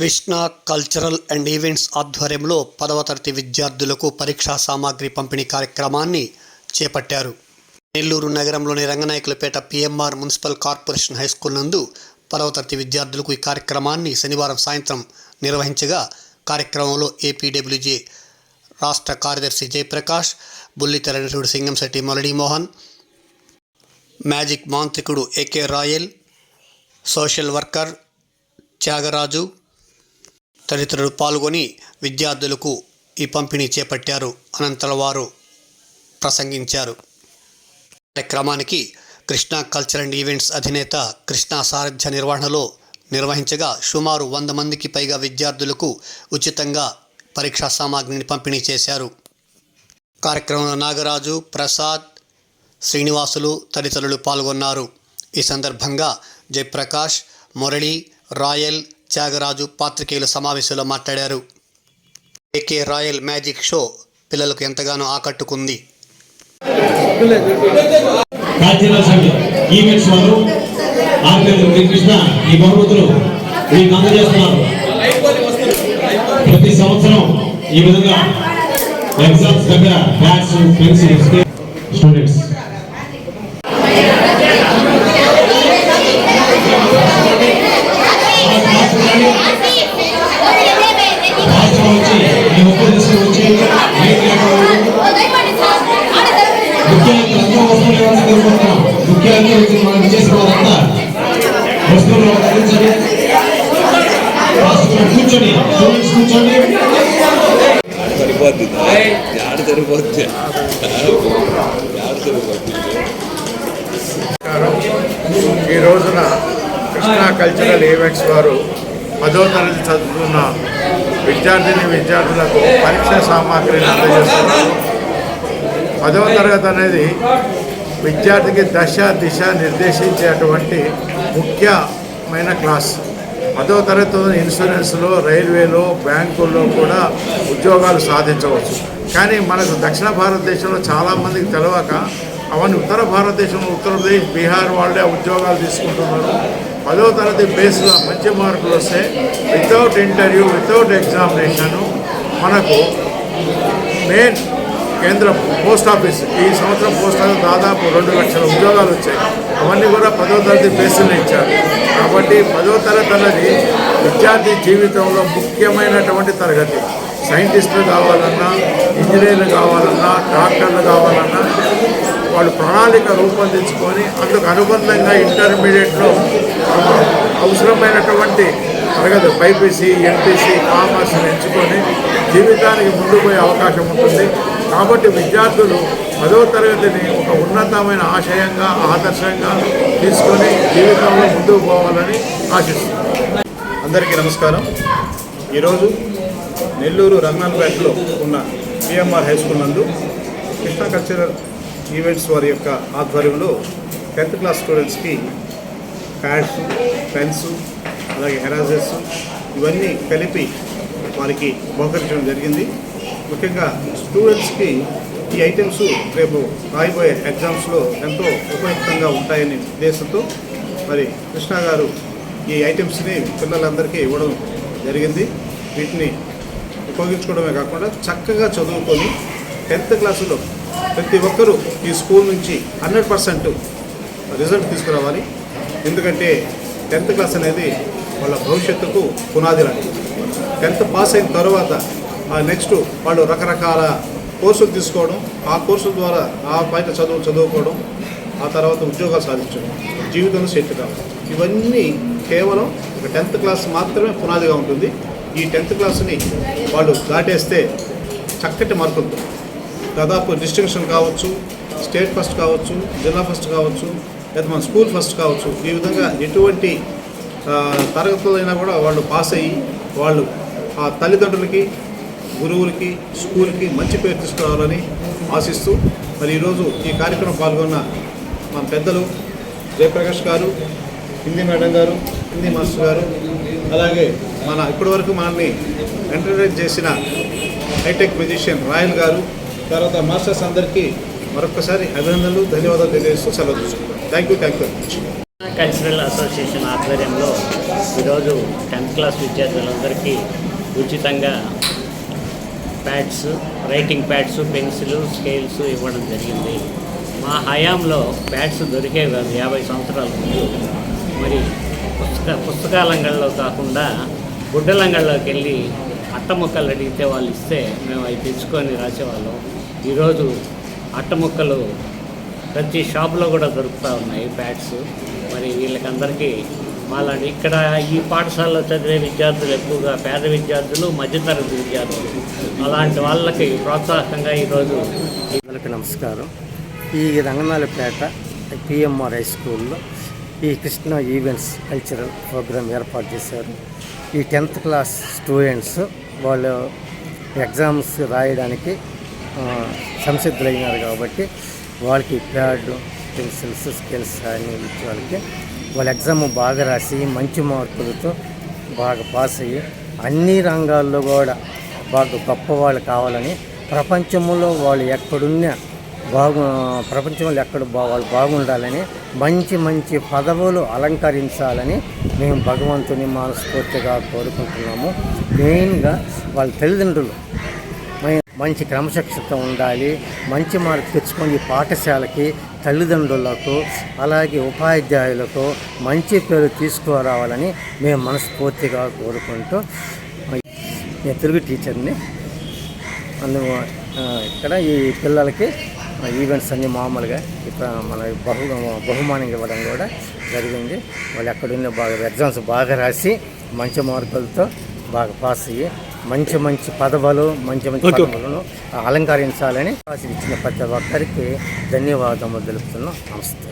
Krishna cultural and events ఆధ్వర్యంలో పదవ తరగతి విద్యార్థులకు పరీక్షా సామాగ్రి పంపిణీ కార్యక్రమాన్ని చేపట్టారు. నెల్లూరు నగరంలోని Ranganayakulapeta PMR municipal corporation high school నందు పదవ తరగతి విద్యార్థులకు ఈ కార్యక్రమాన్ని శనివారం సాయంత్రం నిర్వహించగా కార్యక్రమంలో ఏపీడబ్ల్యూజే రాష్ట్ర కార్యదర్శి జయప్రకాష్ బుల్లితెర నటుడు సింగంశెట్టి మురళీమోహన్ మ్యాజిక్ మాంత్రికుడు A K Royal social worker Thyagaraju తదితరులు పాల్గొని విద్యార్థులకు ఈ పంపిణీ చేపట్టారు. అనంతరం వారు ప్రసంగించారు. కార్యక్రమానికి కృష్ణా కల్చర్ అండ్ ఈవెంట్స్ అధినేత కృష్ణా సారథ్య నిర్వహణలో నిర్వహించగా సుమారు వంద మందికి పైగా విద్యార్థులకు ఉచితంగా పరీక్షా సామాగ్రిని పంపిణీ చేశారు. కార్యక్రమంలో నాగరాజు ప్రసాద్ శ్రీనివాసులు తదితరులు పాల్గొన్నారు. ఈ సందర్భంగా జయప్రకాష్ మురళి రాయల్ త్యాగరాజు పాత్రికేయుల సమావేశంలో మాట్లాడారు. ఏకే రాయల్ మ్యాజిక్ షో పిల్లలకు ఎంతగానో ఆకట్టుకుంది. ఈ బహుమతులు మీకు అందజేస్తున్నారు. ప్రతి సంవత్సరం ఈ విధంగా ఎగ్జామ్స్ దగ్గర బ్యాగ్స్ పెన్సిల్స్ స్టూడెంట్స్. ముఖ్యంగా కోరుకుంటున్నాం ముఖ్యంగా మనం చేసిన వారంతా వస్తువులు అందించండి కూర్చోండి స్టూడెంట్స్ కూర్చోండి సరిపోద్ది ఆడ సరిపోద్ది ఆడ సరిపోద్ది ఈ రోజున కృష్ణా కల్చరల్ ఈవెంట్స్ వారు పదో తరగతి చదువుతున్న విద్యార్థిని విద్యార్థులకు పరీక్ష సామాగ్రిని అందజేస్తున్నారు. పదవ తరగతి అనేది విద్యార్థికి దశ దిశ నిర్దేశించేటువంటి ముఖ్యమైన క్లాస్. పదో తరగతి ఇన్సూరెన్స్లో రైల్వేలో బ్యాంకుల్లో కూడా ఉద్యోగాలు సాధించవచ్చు. కానీ మనకు దక్షిణ భారతదేశంలో చాలామందికి తెలియక అవన్నీ ఉత్తర భారతదేశంలో ఉత్తరప్రదేశ్ బీహార్ వాళ్ళే ఉద్యోగాలు తీసుకుంటున్నారు. పదో తరగతి బేస్లో మంచి మార్కులు వస్తే వితౌట్ ఇంటర్వ్యూ వితౌట్ ఎగ్జామినేషను మనకు మెయిన్ కేంద్ర పోస్ట్ ఆఫీస్ ఈ సంవత్సరం పోస్ట్ ఆఫీస్ దాదాపు రెండు లక్షల ఉద్యోగాలు వచ్చాయి. అవన్నీ కూడా పదో తరగతి బేసులు ఇచ్చారు. కాబట్టి పదో తరగతి అన్నది విద్యార్థి జీవితంలో ముఖ్యమైనటువంటి తరగతి. సైంటిస్టులు కావాలన్నా ఇంజనీర్లు కావాలన్నా డాక్టర్లు కావాలన్నా వాళ్ళు ప్రణాళిక రూపొందించుకొని అందుకు అనుబంధంగా ఇంటర్మీడియట్లో అవసరమైనటువంటి తరగతి బైపీసీ ఎంపీసీ కామర్స్ని ఎంచుకొని జీవితానికి ముందుకు పోయే అవకాశం ఉంటుంది. కాబట్టి విద్యార్థులు పదవ తరగతిని ఒక ఉన్నతమైన ఆశయంగా ఆదర్శంగా తీసుకొని జీవితంలో ముందుకు పోవాలని ఆశిస్తున్నాను అందరికీ నమస్కారం. ఈరోజు నెల్లూరు రంగన్పేటలో ఉన్న పిఎంఆర్ హై స్కూల్ నందు కృష్ణ కల్చరల్ ఈవెంట్స్ వారి యొక్క ఆధ్వర్యంలో టెన్త్ క్లాస్ స్టూడెంట్స్కి ప్యాడ్స్ పెన్స్ అలాగే హెరాజెస్ ఇవన్నీ కలిపి వారికి బహుకరించడం జరిగింది. ముఖ్యంగా స్టూడెంట్స్కి ఈ ఐటమ్స్ రేపు రాయబోయే ఎగ్జామ్స్లో ఎంతో ఉపయుక్తంగా ఉంటాయని ఉద్దేశంతో మరి కృష్ణ గారు ఈ ఐటమ్స్ని పిల్లలందరికీ ఇవ్వడం జరిగింది. వీటిని ఉపయోగించుకోవడమే కాకుండా చక్కగా చదువుకొని టెన్త్ క్లాసులో ప్రతి ఒక్కరూ ఈ స్కూల్ నుంచి హండ్రెడ్ పర్సెంట్ రిజల్ట్ తీసుకురావాలి. ఎందుకంటే టెన్త్ క్లాస్ అనేది వాళ్ళ భవిష్యత్తుకు పునాది లాంటిది. టెన్త్ పాస్ అయిన తర్వాత నెక్స్ట్ వాళ్ళు రకరకాల కోర్సులు తీసుకోవడం ఆ కోర్సుల ద్వారా ఆ బయట చదువు చదువుకోవడం ఆ తర్వాత ఉద్యోగాలు సాధించడం జీవితంలో సెట్ కావడం. ఇవన్నీ కేవలం ఒక టెన్త్ క్లాస్ మాత్రమే పునాదిగా ఉంటుంది. ఈ టెన్త్ క్లాస్ని వాళ్ళు దాటేస్తే చక్కటి మార్కులతో దాదాపు డిస్టింక్షన్ కావచ్చు స్టేట్ ఫస్ట్ కావచ్చు జిల్లా ఫస్ట్ కావచ్చు లేదా మన స్కూల్ ఫస్ట్ కావచ్చు. ఈ విధంగా ఎటువంటి తరగతులైనా కూడా వాళ్ళు పాస్ అయ్యి వాళ్ళు ఆ తల్లిదండ్రులకి గురువులకి స్కూల్కి మంచి పేరు తీసుకురావాలని ఆశిస్తూ మరి ఈరోజు ఈ కార్యక్రమం పాల్గొన్న మా పెద్దలు జయప్రకాష్ గారు హిందీ మేడం గారు హిందీ మాస్టర్ గారు అలాగే మన ఇప్పటివరకు మనల్ని ఎంటర్టైన్ చేసిన హైటెక్ మ్యూజిషియన్ రాయల్ గారు తర్వాత మాస్టర్స్ అందరికీ మరొకసారి అభినందనలు ధన్యవాదాలు తెలియజేస్తూ సెలవు తీసుకుంటాం thank you thank you cultural association ఆధ్వర్యంలో ఈరోజు టెన్త్ క్లాస్ విద్యార్థులందరికీ ఉచితంగా pads writing pads pencil scales ఇవ్వడం జరిగింది. మా హయాంలో ప్యాడ్స్ దొరికేవి కాదు యాభై సంవత్సరాల ముందు. మరి పుస్తక పుస్తకాలంగంలో కాకుండా గుడ్డలంగళ్ళలోకి వెళ్ళి అట్టముక్కలు అడిగితే వాళ్ళు ఇస్తే మేము అవి తెచ్చుకొని రాసేవాళ్ళం. ఈరోజు అట్టముక్కలు ప్రతి షాప్లో కూడా దొరుకుతూ ఉన్నాయి ప్యాడ్స్. మరి వీళ్ళకందరికీ మాలాంటి ఇక్కడ ఈ పాఠశాలలో చదివే విద్యార్థులు ఎక్కువగా పేద విద్యార్థులు మధ్యతరగతి విద్యార్థులు అలాంటి వాళ్ళకి ప్రోత్సాహంగా ఈరోజు అందరికీ నమస్కారం. ఈ రంగనాలపేట పిఎంఆర్ హై స్కూల్లో ఈ కృష్ణ ఈవెంట్స్ కల్చరల్ ప్రోగ్రామ్ ఏర్పాటు చేశారు. ఈ టెన్త్ క్లాస్ స్టూడెంట్స్ వాళ్ళు ఎగ్జామ్స్ రాయడానికి సంసిద్ధులైనారు కాబట్టి వాళ్ళకి ప్యాడ్ పెన్సిల్స్ స్కిల్స్ అన్ని ఇచ్చే వాళ్ళకి వాళ్ళ ఎగ్జామ్ బాగా రాసి మంచి మార్కులతో బాగా పాస్ అయ్యి అన్ని రంగాల్లో కూడా బాగా గొప్ప వాళ్ళు కావాలని ప్రపంచంలో వాళ్ళు ఎక్కడున్నా బాగు ప్రపంచంలో ఎక్కడ బా వాళ్ళు బాగుండాలని మంచి మంచి పదవులు అలంకరించాలని మేము భగవంతుని మనస్ఫూర్తిగా కోరుకుంటున్నాము. మెయిన్గా వాళ్ళ తల్లిదండ్రులు మై- మంచి క్రమశిక్షత ఉండాలి మంచి మార్కు తెచ్చుకొని పాఠశాలకి తల్లిదండ్రులకు అలాగే ఉపాధ్యాయులకు మంచి పేరు తీసుకురావాలని మేము మనస్ఫూర్తిగా కోరుకుంటూ నేను తెలుగు టీచర్ని. అందు ఇక్కడ ఈ పిల్లలకి ఈవెంట్స్ అన్ని మామూలుగా ఇక్కడ మన బహు బహుమానం ఇవ్వడం కూడా జరిగింది. వాళ్ళు ఎక్కడున్న బాగా ఎగ్జామ్స్ బాగా రాసి మంచి మార్కులతో బాగా పాస్ అయ్యి మంచి మంచి పదవులు మంచి మంచి పదవులను అలంకరించాలని ఇచ్చిన ప్రతి ఒక్కరికి ధన్యవాదములు తెలుపుతున్నాం. నమస్తే.